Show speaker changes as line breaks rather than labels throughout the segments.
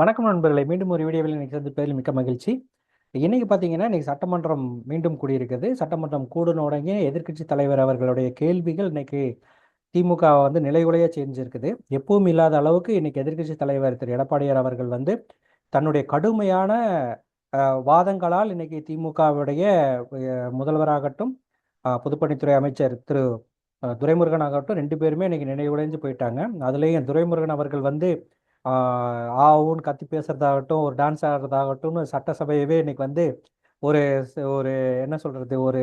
வணக்கம் நண்பர்களே. மீண்டும் ஒரு வீடியோவில் இன்னைக்கு சந்திப்பதில் மிக்க மகிழ்ச்சி. இன்னைக்கு பார்த்தீங்கன்னா இன்னைக்கு சட்டமன்றம் மீண்டும் கூடியிருக்குது. சட்டமன்றம் கூடுன உடனே எதிர்க்கட்சி தலைவர் அவர்களுடைய கேள்விகள் இன்னைக்கு திமுக வந்து நிலைகுலைய செஞ்சிருக்குது. எப்பவும் இல்லாத அளவுக்கு இன்னைக்கு எதிர்க்கட்சி தலைவர் திரு. எடப்பாடியார் அவர்கள் வந்து தன்னுடைய கடுமையான வாதங்களால் இன்னைக்கு திமுகவுடைய முதல்வராகட்டும் பொதுப்பணித்துறை அமைச்சர் திரு. துரைமுருகன் ஆகட்டும் ரெண்டு பேருமே இன்னைக்கு நினைவுடைஞ்சு போயிட்டாங்க. அதுலேயும் துரைமுருகன் அவர்கள் வந்து ஆவுன்னு கத்தி பேசுறதாகட்டும் ஒரு டான்ஸ் ஆடுறதாகட்டும்னு சட்டசபையவே இன்னைக்கு வந்து ஒரு ஒரு என்ன சொல்றது ஒரு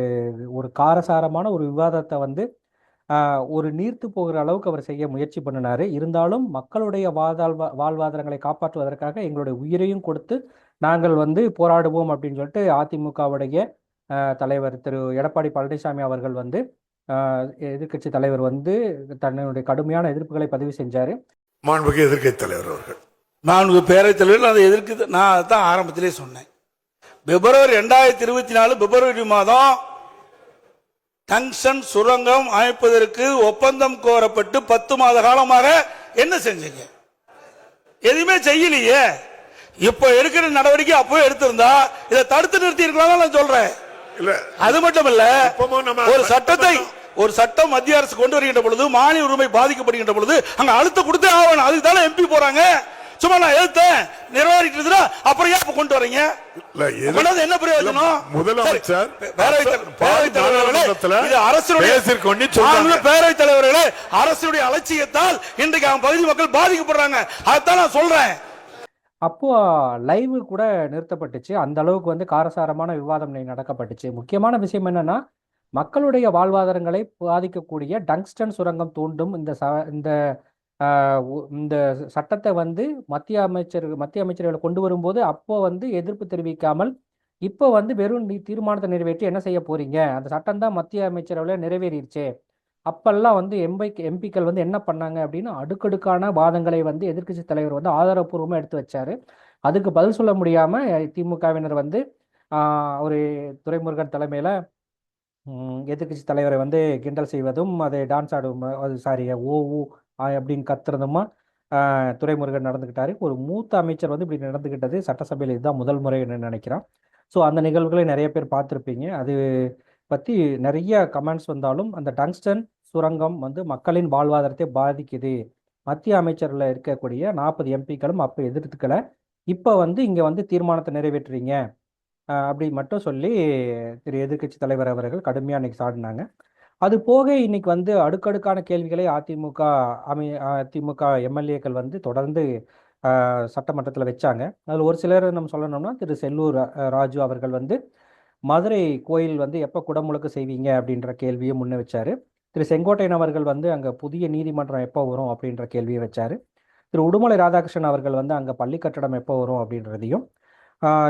ஒரு காரசாரமான ஒரு விவாதத்தை வந்து ஒரு நீர்த்து போகிற அளவுக்கு அவர் செய்ய முயற்சி பண்ணினாரு. இருந்தாலும் மக்களுடைய வாழ்வாழ்வா வாழ்வாதாரங்களை காப்பாற்றுவதற்காக எங்களுடைய உயிரையும் கொடுத்து நாங்கள் வந்து போராடுவோம் அப்படின்னு சொல்லிட்டு அதிமுகவுடைய தலைவர் திரு எடப்பாடி பழனிசாமி அவர்கள் வந்து எதிர்கட்சி எதிர்க்கட்சி தலைவர் வந்து தன்னுடைய கடுமையான எதிர்ப்புகளை பதிவு செஞ்சாரு.
மாண்புக்கு எதிர்க்கட்சி தலைவர் அவர்கள்.
நான்கு பேரவைத் தலைவர்கள் அதை எதிர்க்கு நான் அதான் ஆரம்பத்திலே சொன்னேன். பிப்ரவரி ரெண்டாயிரத்தி இருபத்தி நாலு பிப்ரவரி மாதம் டங்ஷன் சுரங்கம் அமைப்பதற்கு ஒப்பந்தம் கோரப்பட்டு பத்து மாத காலமாக என்ன செஞ்சீங்க? எதுவுமே செய்யலையே. இப்ப எடுக்கிற நடவடிக்கை அப்போ எடுத்திருந்தா இதை தடுத்து நிறுத்தி இருக்கலாம் நான் சொல்றேன்.
இல்ல.
அது மட்டும் இல்ல ஒரு சட்டத்தை ஒரு சட்டம் மத்திய அரசு கொண்டு வருகின்ற பொழுது மானிய உரிமை பாதிக்கப்படுகின்ற பொழுது அங்க அழுத்த கொடுத்தே ஆகணும். அதுக்கு தானே எம்பி போறாங்க. சும்மா நான் எழுத்தேன். நிறைவேறிட்டு அப்புறம் ஏன் இப்ப கொண்டு வரீங்க? என்ன பிரயோஜனம்?
முதலமைச்சர்
சரி, பேரவைத் தலைவர், பேரவைத் தலைவர்களே, அரசுடைய பேரவைத் தலைவர்களே அரசுடைய அலட்சியத்தால் இன்றைக்கு அவன் பகுதி மக்கள் பாதிக்கப்படுறாங்க. அதான் நான் சொல்றேன்.
அப்போ லைவ் கூட நிறுத்தப்பட்டுச்சு. அந்த அளவுக்கு வந்து காரசாரமான விவாதம் நடக்கப்பட்டுச்சு. முக்கியமான விஷயம் என்னன்னா மக்களுடைய வாழ்வாதாரங்களை பாதிக்கக்கூடிய டங்ஸ்டன் சுரங்கம் தூண்டும் இந்த ச இந்த உ- இந்த சட்டத்தை வந்து மத்திய அமைச்சர் மத்திய அமைச்சர்களை கொண்டு வரும்போது அப்போ வந்து எதிர்ப்பு தெரிவிக்காமல் இப்போ வந்து வெறும் தீர்மானத்தை நிறைவேற்றி என்ன செய்ய போறீங்க? அந்த சட்டம் தான் மத்திய அமைச்சரவையில் நிறைவேறிடுச்சே அப்பெல்லாம் வந்து எம்பி எம்பிக்கள் வந்து என்ன பண்ணாங்க அப்படின்னு அடுக்கடுக்கான வாதங்களை வந்து எதிர்க்கட்சி தலைவர் வந்து ஆதாரப்பூர்வமாக எடுத்து வச்சாரு. அதுக்கு பதில் சொல்ல முடியாம திமுகவினர் வந்து ஒரு துரைமுருகன் தலைமையில் எதிர்க்கட்சி தலைவரை வந்து கிண்டல் செய்வதும் அதை டான்ஸ் ஆடும் அது சாரி ஓ ஊ அப்படின்னு கத்துறதுமா துறைமுருகன் நடந்துக்கிட்டாரு ஒரு மூத்த அமைச்சர் வந்து இப்படி நடந்துக்கிட்டது சட்டசபையில் இதுதான் முதல் முறைன்னு நினைக்கிறேன். ஸோ அந்த நிகழ்வுகளை நிறைய பேர் பார்த்துருப்பீங்க. அது பற்றி நிறைய கமெண்ட்ஸ் வந்தாலும் அந்த டங்ஸ்டன் சுரங்கம் வந்து மக்களின் வாழ்வாதாரத்தை பாதிக்குது. மத்திய அமைச்சரில் இருக்கக்கூடிய நாற்பது எம்பிக்களும் அப்போ எதிர்த்துக்களை இப்போ வந்து இங்கே வந்து தீர்மானத்தை நிறைவேற்றுறீங்க. அப்படி மட்டும் சொல்லி திரு எதிர்க்கட்சி தலைவர் அவர்கள் கடுமையாக இன்னைக்கு சாடினாங்க. அது போக இன்னைக்கு வந்து அடுக்கடுக்கான கேள்விகளை அதிமுக அமை அதிமுக எம்எல்ஏக்கள் வந்து தொடர்ந்து சட்டமன்றத்தில் வச்சாங்க. அதில் ஒரு சிலர் நம்ம சொல்லணும்னா திரு செல்லூர் ராஜு அவர்கள் வந்து மதுரை கோயில் வந்து எப்போ குடமுழுக்கு செய்வீங்க? அப்படின்ற கேள்வியை முன்ன வச்சார். திரு செங்கோட்டையன் அவர்கள் வந்து அங்கே புதிய நீதிமன்றம் எப்போ வரும்? அப்படின்ற கேள்வியை வச்சார். திரு உடுமலை ராதாகிருஷ்ணன் அவர்கள் வந்து அங்கே பள்ளி கட்டடம் எப்போ வரும்? அப்படின்றதையும்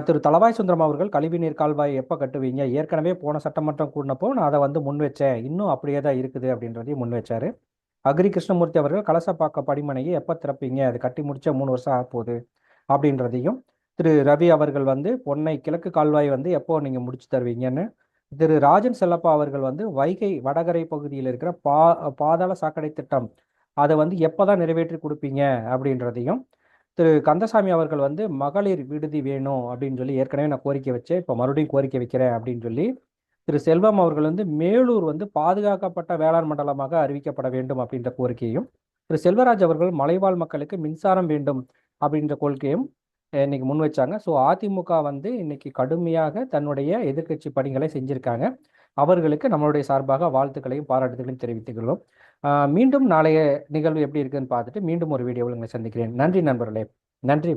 திரு தலவாய் சுந்தரம் அவர்கள் கழிவுநீர் கால்வாய் எப்போ கட்டுவீங்க? ஏற்கனவே போன சட்டமன்றம் கூடினப்போ நான் அதை வந்து முன் வச்சேன் இன்னும் அப்படியே தான் இருக்குது அப்படின்றதையும் முன் வச்சாரு அக்ரி கிருஷ்ணமூர்த்தி அவர்கள் கலசப்பாக்க படிமனையை எப்போ திறப்பீங்க? அது கட்டி முடிச்ச மூணு வருஷம் ஆகப்போகுது அப்படின்றதையும் திரு ரவி அவர்கள் வந்து பொன்னை கிழக்கு கால்வாய் வந்து எப்போ நீங்கள் முடிச்சு தருவீங்கன்னு திரு ராஜன் செல்லப்பா அவர்கள் வந்து வைகை வடகரை பகுதியில் இருக்கிற பா பாதாள சாக்கடை திட்டம் அதை வந்து எப்போ தான் நிறைவேற்றி கொடுப்பீங்க அப்படின்றதையும் திரு கந்தசாமி அவர்கள் வந்து மகளிர் விடுதி வேணும் அப்படின்னு சொல்லி ஏற்கனவே நான் கோரிக்கை வச்சேன். இப்போ மறுபடியும் கோரிக்கை வைக்கிறேன் அப்படின்னு சொல்லி திரு செல்வம் அவர்கள் வந்து மேலூர் வந்து பாதுகாக்கப்பட்ட வேளாண் மண்டலமாக அறிவிக்கப்பட வேண்டும் அப்படின்ற கோரிக்கையும் திரு செல்வராஜ் அவர்கள் மலைவாழ் மக்களுக்கு மின்சாரம் வேண்டும் அப்படின்ற கொள்கையும் இன்னைக்கு முன் வச்சாங்க ஸோ அதிமுக வந்து இன்னைக்கு கடுமையாக தன்னுடைய எதிர்க்கட்சி பணிகளை செஞ்சிருக்காங்க. அவர்களுக்கு நம்மளுடைய சார்பாக வாழ்த்துக்களையும் பாராட்டுதலையும் தெரிவித்துக்கிறோம் ஆஹ் மீண்டும் நாளைய நிகழ்வு எப்படி இருக்குன்னு பார்த்துட்டு மீண்டும் ஒரு வீடியோவில் உங்களை சந்திக்கிறேன். நன்றி நண்பர்களே. நன்றி